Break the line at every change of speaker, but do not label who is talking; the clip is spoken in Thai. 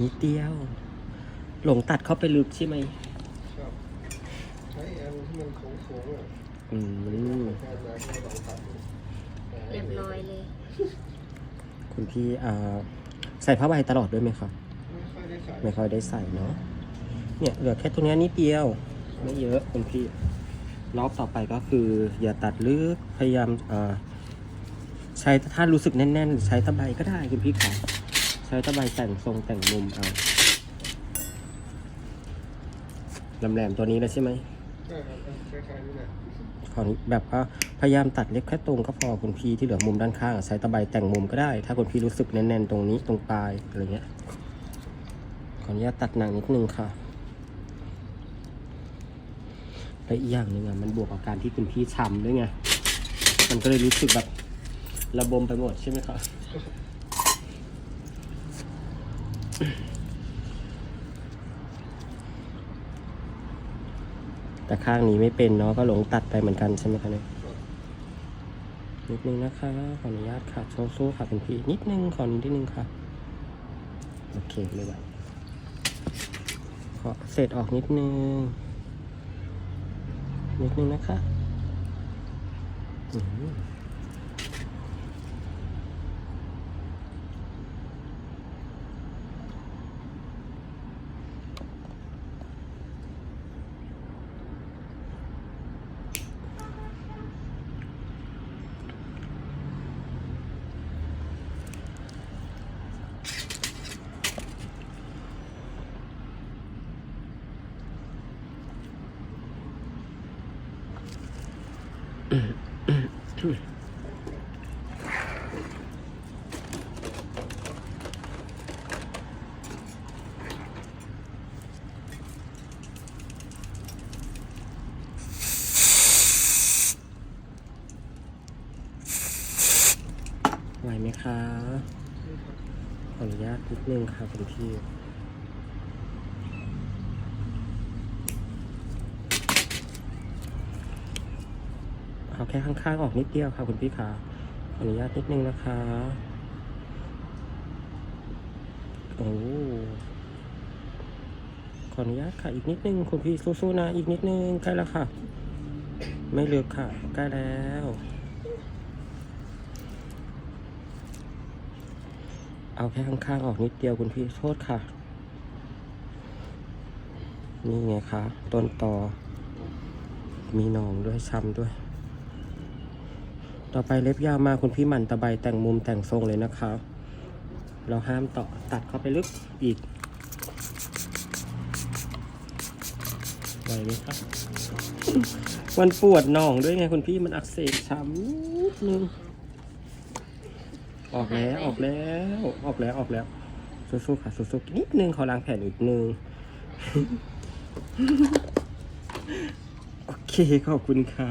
นิดเดียว หลงตัดเข้าไปลึกใช่ไหม
ครับใช้อันที่มันโค้งๆอะ
อืม
แทนมาให้ลองตัดดู
เรียบร้อยเลย
คุณพี่อ่าใส่ผ้าใบตลอดด้วยไหมครับ
ไม่ค่อยได้ใส่
ไม่ค่อยได้ใส่เนาะ เนี่ยเหลือแค่ตรงเนี้ยนิดเดียว ไม่เยอะคุณพี่ รอบต่อไปก็คือ อย่าตัดลึก พยายามอ่าใช้ถ้ารู้สึกแน่นๆ ใช้ตะไบก็ได้คุณพี่ค่ะใช้ตะไบแต่งทรงแต่งมุมเอาแหลมๆตัวนี้เลยใช่ไหม
ใช่ครับคล้ายๆนี่แหละ
คราวนี้แบบว่าพยายามตัดเล็บแค่ตรงก็พอคุณพี่ที่เหลือมุมด้านข้างใช้ตะไบแต่งมุมก็ได้ ถ้าคุณพี่รู้สึกแน่นๆตรงนี้ตรงปลายอะไรเงี้ยขออนุญาตตัดหนังนิดนึงค่ะและอีกอย่างหนึ่งอะมันบวกกับการที่คุณพี่ช้ำด้วยไง มันก็เลยรู้สึกแบบระบมไปหมดใช่ไหมครับ แต่ข้างนี้ไม่เป็นเนาะก็หลงตัดไปเหมือนกันใช่ไหมคะเนี่ยนิดนึงนะคะขออนุญาตค่ะสู้ๆค่ะคุณพี่นิดนึงขอนิดนึงค่ะ โอเคไม่ไหวขอเศษออกนิดนึง นิดนึงนะคะอืม ไหวไหมคะ ขออนุญาตนิดนึงค่ะคุณพี่เอาแค่ข้างๆออกนิดเดียวค่ะคุณพี่ขาขออนุญาตนิดนึงนะคะ โอ้ขออนุญาตค่ะอีกนิดนึงคุณพี่สู้ๆนะอีกนิดนึงใกล้แล้วค่ะ ไม่เลือกค่ะ ใกล้แล้ว เอาแค่ข้างๆออกนิดเดียวคุณพี่โทษค่ะ นี่ไงคะต้นตอ มีหนองด้วยช้ำด้วย ต่อไปเล็บยาวมาคุณพี่หมั่นตะไบแต่งมุมแต่งทรงเลยนะครับเราห้ามต่อตัดเข้าไปลึกอีกไหวไหมครับมันปวดหนองด้วยไงคุณพี่มันอักเสบช้ำนิดนึง ออกแล้วออกแล้วออกแล้วออกแล้วสู้ๆค่ะสู้ๆนิดนึงขอล้างแผลอีกนึงโอเคขอบคุณค่ะ